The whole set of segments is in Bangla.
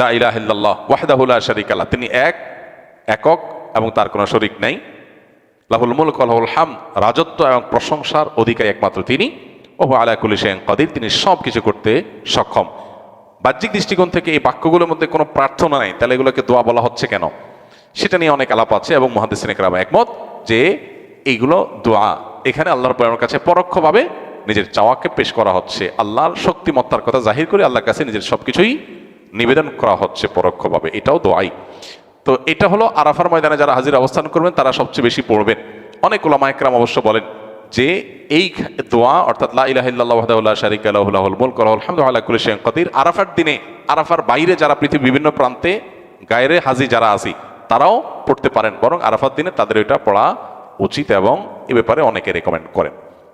লা ইলাহা ইল্লাল্লাহ, ওয়াহদাহু লা শারীকা তিনি এক, একক এবং তার কোনো শরিক নাই। লাহুল মুলক লাহুল হাম রাজত্ব এবং প্রশংসার অধিকারী একমাত্র তিনি। ও আলা কুলি শেন কাদির, তিনি সব কিছু করতে সক্ষম। বাহ্যিক দৃষ্টিকোণ থেকে এই বাক্যগুলোর মধ্যে কোনো প্রার্থনা নেই, তাহলে এগুলোকে দোয়া বলা হচ্ছে কেন? সেটা নিয়ে অনেক আলাপ আছে এবং মহাদিসিন একরাম একমত যে এইগুলো দোয়া, এখানে আল্লাহর প্রেরণের কাছে পরোক্ষভাবে নিজের চাওয়াকে পেশ করা হচ্ছে। আল্লাহর শক্তিমত্তার কথা জাহির করে আল্লাহর কাছে নিজের সবকিছুই নিবেদন করা হচ্ছে পরোক্ষভাবে, এটাও দোয়াই। তো এটা হলো আরাফার ময়দানে যারা হাজির অবস্থান করবেন, তারা সবচেয়ে বেশি পড়বেন। অনেক ওলামা একরাম অবশ্য বলেন যে, এই দোয়া, অর্থাৎ লা ইলাহা ইল্লাল্লাহু ওয়াহদাহু লা শারীকা লাহু, লাহুল মুলকু ওয়া লাহুল হামদু আলা কুল্লি শাইইন আরাফার দিনে, আরাফার বাইরে যারা পৃথিবীর বিভিন্ন প্রান্তে গায়রে হাজি যারা আছি, তারাও পড়তে পারেন। বরং আরাফার দিনে তাদের এটা পড়া উচিত এবং এ ব্যাপারে অনেকে রেকমেন্ড করেন।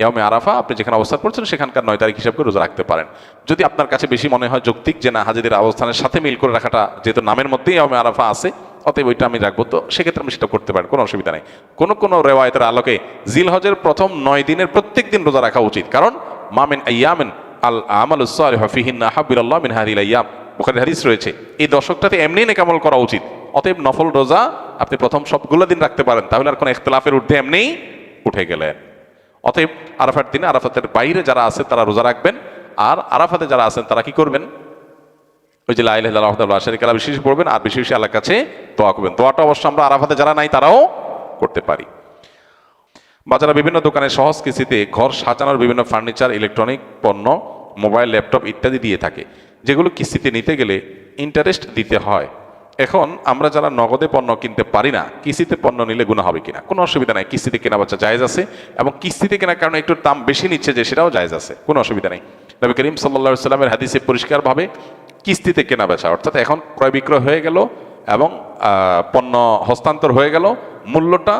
ইয়মে আরাফা, আপনি যেখানে অবস্থান করছেন সেখানকার নয় তারিখ হিসাবে রোজা রাখতে পারেন। যদি আপনার কাছে বেশি মনে হয় যৌক্তিক যে না, হাজিদের অবস্থানের সাথে মিল করে রাখাটা যেহেতু নামের মধ্যেই ইয়মে আরাফা আছে, অতএব ওইটা আমি রাখব। তো সেক্ষেত্রে আমি সেটা করতে পারেন, কোনো অসুবিধা নেই। কোনো কোনো রেওয়ায়তের আলোকে জিল হজের প্রথম নয় দিনের প্রত্যেক দিন রোজা রাখা উচিত। কারণ মামিন আয়ামিন আল আমাল ফিহিন্না হাবিরাল্লাহ মিন হাদিল আয়াম ওখানে হাদিস রয়েছে, এই দশকটাতে এমনি নেকামল করা উচিত। অতএব নফল রোজা আপনি প্রথম সবগুলো দিন রাখতে পারেন, তাহলে আর কোনো ইখতলাফের ঊর্ধ্বে এমনিই উঠে গেলেন। অতএব আরাফার দিনে আরাফাতের বাইরে যারা আছে তারা রোজা রাখবেন। আর আরাফাতে যারা আছেন তারা কি করবেন? ওই যে লাইলাহ শারিকালা বেশি বেশি পড়বেন আর বিশেষ বেশি আল্লাহর কাছে দোয়া করবেন। দোয়াটা অবশ্য আমরা আরাফাতে যারা নাই তারাও করতে পারি। বাজারে বিভিন্ন দোকানে সহজ কিস্তিতে ঘর সাজানোর বিভিন্ন ফার্নিচার, ইলেকট্রনিক পণ্য, মোবাইল, ল্যাপটপ ইত্যাদি দিয়ে থাকে, যেগুলো কিস্তিতে নিতে গেলে ইন্টারেস্ট দিতে হয়। এখন আমরা যারা নগদে পণ্য কিনতে পারি না, কিস্তিতে পণ্য নিলে গুণা হবে কিনা? কোনো অসুবিধা নাই, কিস্তিতে কেনা বাচ্চা জায়েজ আছে এবং কিস্তিতে কেনার কারণে একটু দাম বেশি নিচ্ছে যে সেটাও জায়েজ আছে, কোনো অসুবিধা নেই। নবী করিম সাল্লা সাল্লামের হাদিসে পরিষ্কারভাবে কিস্তিতে কেনা বেচা, অর্থাৎ এখন ক্রয় বিক্রয় হয়ে গেল এবং পণ্য হস্তান্তর হয়ে গেল, মূল্যটা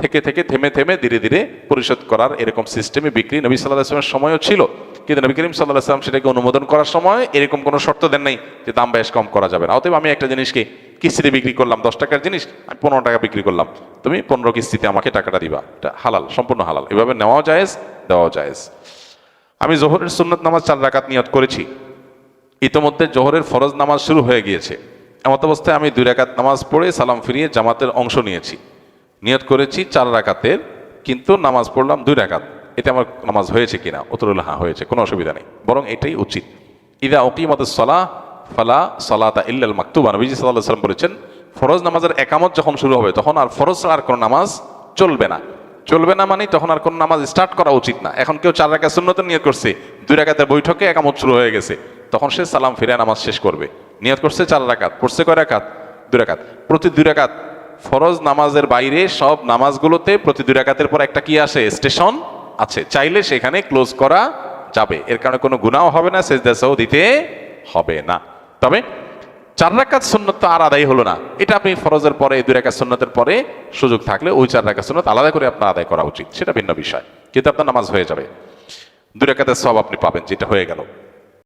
থেকে থেকে থেমে থেমে ধীরে ধীরে পরিশোধ করার এরকম সিস্টেমে বিক্রি নবী সাল্লাহ আসলামের সময়ও ছিল। কিন্তু নবী করিম সাল্লাহ আসলাম সেটাকে অনুমোদন করার সময় এরকম কোনো শর্ত দেন নাই যে দাম বেশ কম করা যাবে না। অতএব আমি একটা জিনিসকে কিস্তিতে বিক্রি করলাম, দশ টাকার জিনিস, আমি পনেরো টাকা বিক্রি করলাম। তুমি পনেরো কিস্তিতে আমাকে টাকাটা দিবা। এটা হালাল, সম্পূর্ণ হালাল। এভাবে নেওয়াও জায়েজ, দেওয়াও জায়েজ। আমি জোহরের সুন্নত নামাজ চার রাকাত নিয়ত করেছি। ইতোমধ্যে জোহরের ফরজ নামাজ শুরু হয়ে গিয়েছে। এমত অবস্থায় আমি দুই রাকাত নামাজ পড়ে সালাম ফিরিয়ে জামাতের অংশ নিয়েছি। নিয়ত করেছি চার রাকাতের, কিন্তু নামাজ পড়লাম দুই রাকাত। এতে আমার নামাজ হয়েছে কিনা? উত্তর হলো হ্যাঁ হয়েছে, কোনো অসুবিধা নেই। বরং এটাই উচিত। ইদা ওকিমত সলা, ফালা সলাতা ইল্লাল মাকতুবা। নবীজি সাল্লাহ সাল্লাম বলেছেন, ফরজ নামাজের একামত যখন শুরু হবে, তখন আর ফরজ আর কোনো নামাজ চলবে না। চলবে না মানে তখন আর কোনো নামাজ স্টার্ট করা উচিত না। এখন কেউ চার রাখা শূন্যত নিয়ত করছে, দুই রাকাতের বৈঠকে একামত শুরু হয়ে গেছে, তখন সে সালাম ফিরে নামাজ শেষ করবে। নিয়ত করছে চার রাকাত, পড়ছে কয় রাকাত? দুই রাকাত। প্রতি দুই রাকাত ফরজ নামাজের বাইরে সব নামাজগুলোতে প্রতি দুই রাকাতের পর একটা কি আসে? স্টেশন আছে, চাইলে সেখানে ক্লোজ করা যাবে। এর কারণে কোনো গুণাও হবে না সেজদাসাও দিতে হবে না। তবে চার রাকাত সুন্নত তো আর আদায় হলো না। এটা আপনি ফরজের পরে, দুই রাকাত সুন্নতের পরে সুযোগ থাকলে ওই চার রাকাত সুন্নত আলাদা করে আপনার আদায় করা উচিত। সেটা ভিন্ন বিষয়। কিন্তু আপনার নামাজ হয়ে যাবে। দুই রাকাতের সব আপনি পাবেন, যেটা হয়ে গেল।